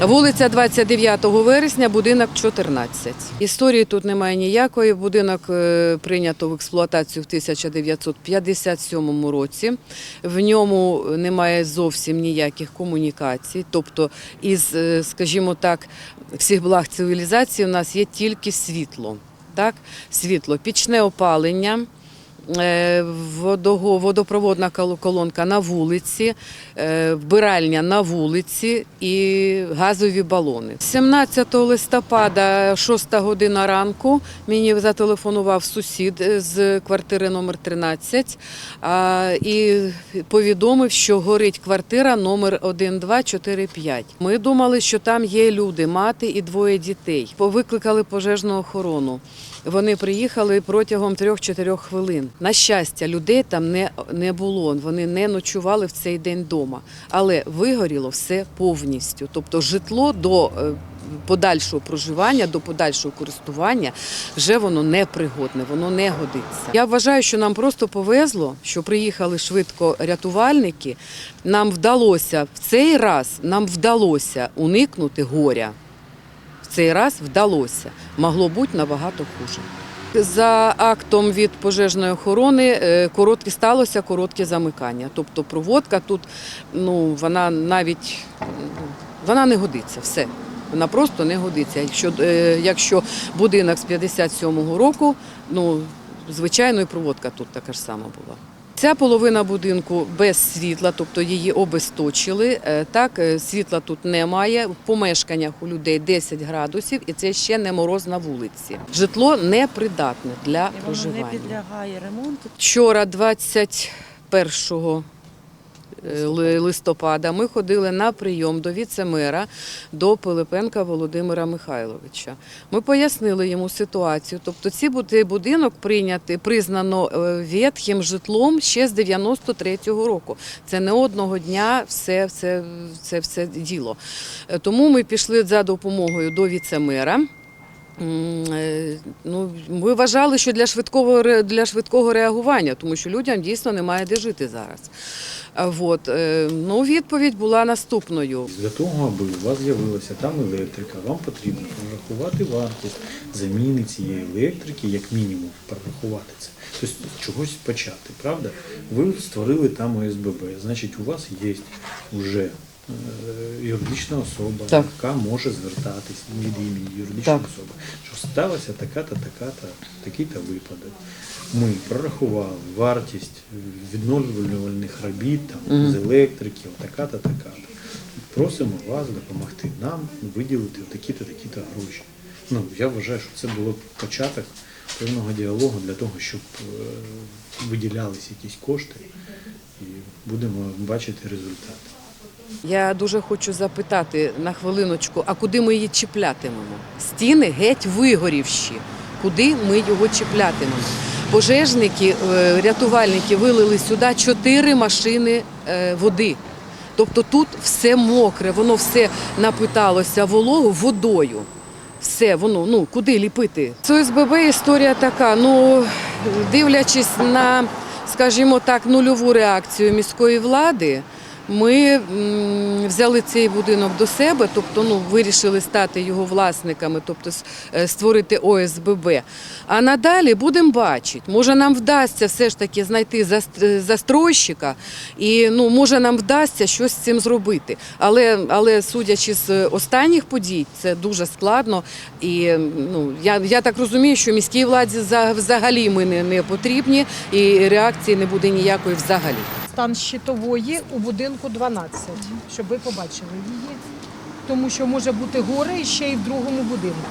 Вулиця 29 вересня, будинок 14. Історії тут немає ніякої. Будинок е, прийнято в експлуатацію в 1957 році. В ньому немає зовсім ніяких комунікацій. Тобто, із, е, скажімо так, всіх благ цивілізації у нас є тільки світло. Так? Світло, пічне опалення. Е, водопроводна колонка на вулиці, е, вбиральня на вулиці і газові балони. 17 листопада, 6 година ранку, мені зателефонував сусід е, з квартири номер 13 і повідомив, що горить квартира номер 1245. Ми думали, що там є люди, мати і двоє дітей. Викликали пожежну охорону. Вони приїхали протягом 3-4 хвилин. На щастя, людей там не, не було. Вони не ночували в цей день вдома. Але вигоріло все повністю. Тобто житло до е, подальшого проживання, до подальшого користування вже воно не пригодне, воно не годиться. Я вважаю, що нам просто повезло, що приїхали швидко рятувальники. Нам вдалося в цей раз нам вдалося уникнути горя в цей раз вдалося. Могло бути набагато хуже. За актом від пожежної охорони короткі коротке сталося коротке замикання. Тобто проводка тут ну, вона навіть вона не годиться. Все. Вона просто не годиться. Якщо, е, якщо будинок з 57-го року, ну, звичайно, і проводка тут така ж сама була. Ця половина будинку без світла, тобто її обесточили. Е, Так, е, світла тут немає. В помешканнях у людей 10 градусів, і це ще не мороз на вулиці. Житло непридатне для проживання. не підлягає ремонту. Вчора, 21 е, ли- листопада, ми ходили на прийом до віце-мера, до Пилипенка Володимира Михайловича. Ми пояснили йому ситуацію. Тобто, ці бу- будинок прийняти признано е, ветхим житлом ще з 93-го року. Це не одного дня все, все, це все діло. Е, Тому ми пішли за допомогою до віце-мера. Е, Ну, ми вважали, що для швидкого для швидкого реагування, тому що людям дійсно немає де жити зараз. От, е, ну, відповідь була наступною. Для того, аби у вас з'явилася там електрика, вам потрібно прорахувати вартість заміни цієї електрики, як мінімум, прорахувати це. Тобто чогось почати, правда? Ви створили там ОСББ, значить у вас є вже е, юридична особа, Так. яка може звертатись від імені юридичної особи, що сталося така-то, така-то, такий-то випадок. Ми прорахували вартість відновлювальних робіт там, з електрики, така-то, така-то. Просимо вас допомогти нам виділити такі-то, такі-то гроші. Ну, я вважаю, що це було початок певного діалогу для того, щоб е, виділялись якісь кошти і будемо бачити результат. Я дуже хочу запитати на хвилиночку, а куди ми її чіплятимемо? Стіни геть вигорівші. Куди ми його чіплятимемо? Пожежники, е, рятувальники вилили сюди чотири машини е, води. Тобто тут все мокре, воно все напиталося вологу водою. Все, воно, ну куди ліпити? З СББ історія така. Ну, дивлячись на, скажімо так, нульову реакцію міської влади, ми взяли цей будинок до себе, тобто ну, вирішили стати його власниками, тобто е, створити ОСББ. А надалі будемо бачити, може нам вдасться все ж таки знайти е, застройщика, і ну, може нам вдасться щось з цим зробити. Але, але судячи з останніх подій, це дуже складно. І ну, я, я так розумію, що міській владі за- взагалі ми не, не потрібні, і реакції не буде ніякої взагалі. Стан щитової у будинку 12, щоб ви побачили її. Тому що може бути горе ще й в другому будинку.